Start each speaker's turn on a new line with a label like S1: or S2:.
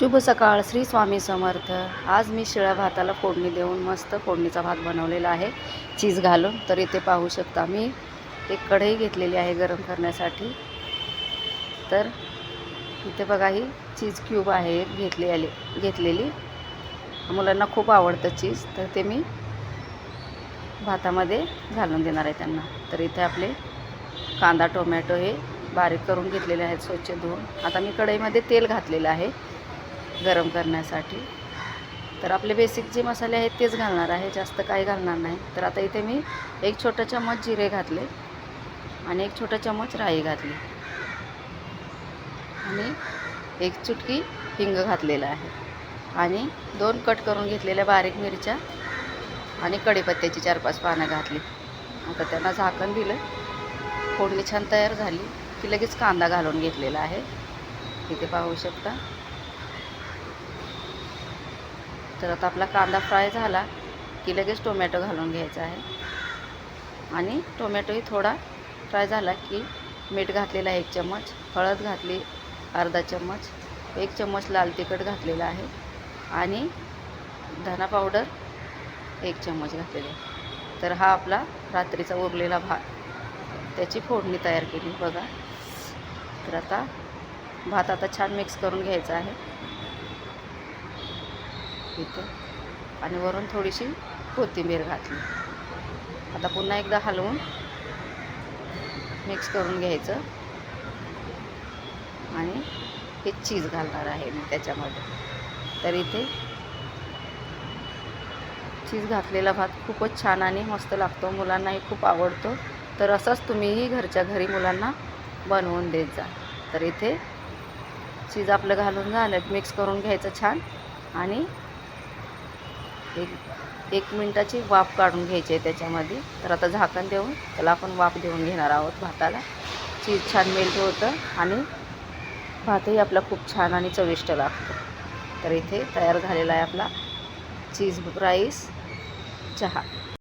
S1: शुभ सकाळ श्री स्वामी समर्थ. आज मी शिळ्या भाताला फोडणी देऊन मस्त फोडणीचा भात बनवलेला आहे. चीज घालून तर इथे पाहू शकता मी एक कढई घेतलेली आहे गरम करण्यासाठी. तर इथे बघा ही चीज क्यूब आहे एक आली घेतलेली. मुलांना खूप आवडतं चीज तर ते मी भातामध्ये घालून देणार आहे त्यांना. तर इथे आपले कांदा टोमॅटो हे बारीक करून घेतलेले आहेत स्वच्छ धुवून. आता मी कढईमध्ये तेल घातलेलं आहे. गरम करण्यासाठी. तर आपले बेसिक जे मसाले आहेत तेच घालणार आहे जास्त काही घालणार नाही. तर आता इथे मी एक छोटा चम्मच जिरे घातले आणि एक छोटा चम्मच राई घातली. आणि एक चुटकी हिंग घातलेला आहे. आणि दोन कट करून घेतलेल्या बारीक मिरच्या आणि कढीपत्त्याची चार पाच पानं घातली. आता त्यांना झाकण दिलं. फोडणी छान तयार झाली की लगेच कांदा घालून घेतलेला आहे. इथे पाहू शकता. तर आता आपला कांदा फ्राय झाला की लगेच टोमॅटो घालून घ्यायचा आहे. आणि टोमॅटोही थोडा फ्राय झाला की मीठ घातलेला एक चम्मच हळद घातली अर्धा चम्मच एक चम्मच लाल तिखट घातलेला आहे आणि धना पावडर एक चम्मच घातलेला आहे. तर हा आपला रात्रीचा उरलेला भात. त्याची फोडणी तयार केली बघा. तर आता भात आता छान मिक्स करून घ्यायचा आहे. इथं. आणि वरून थोडीशी कोथिंबीर घातली. आता पुन्हा एकदा हलवून मिक्स करून घ्यायचं. आणि हे चीज घालणार आहे मी त्याच्यामध्ये. तर इथे चीज घातलेला भात खूपच छान आणि मस्त लागतो. मुलांनाही खूप आवडतो. तर असंच तुम्हीही घरच्या घरी मुलांना बनवून देत जा. तर इथे चीज आपलं घालून झालं. मिक्स करून घ्यायचं छान. आणि एक एक मिनटाची वाफ काढून घ्यायची आहे त्याच्यामध्ये. तर आता झाकण देऊन त्याला आपण वाफ देऊन घेणार आहोत भाताला. चीज छान मेल्ट होतं आणि भातही आपला खूप छान आणि चविष्ट लागतो. तर इथे तयार झालेला आहे आपला चीज राईस चहा.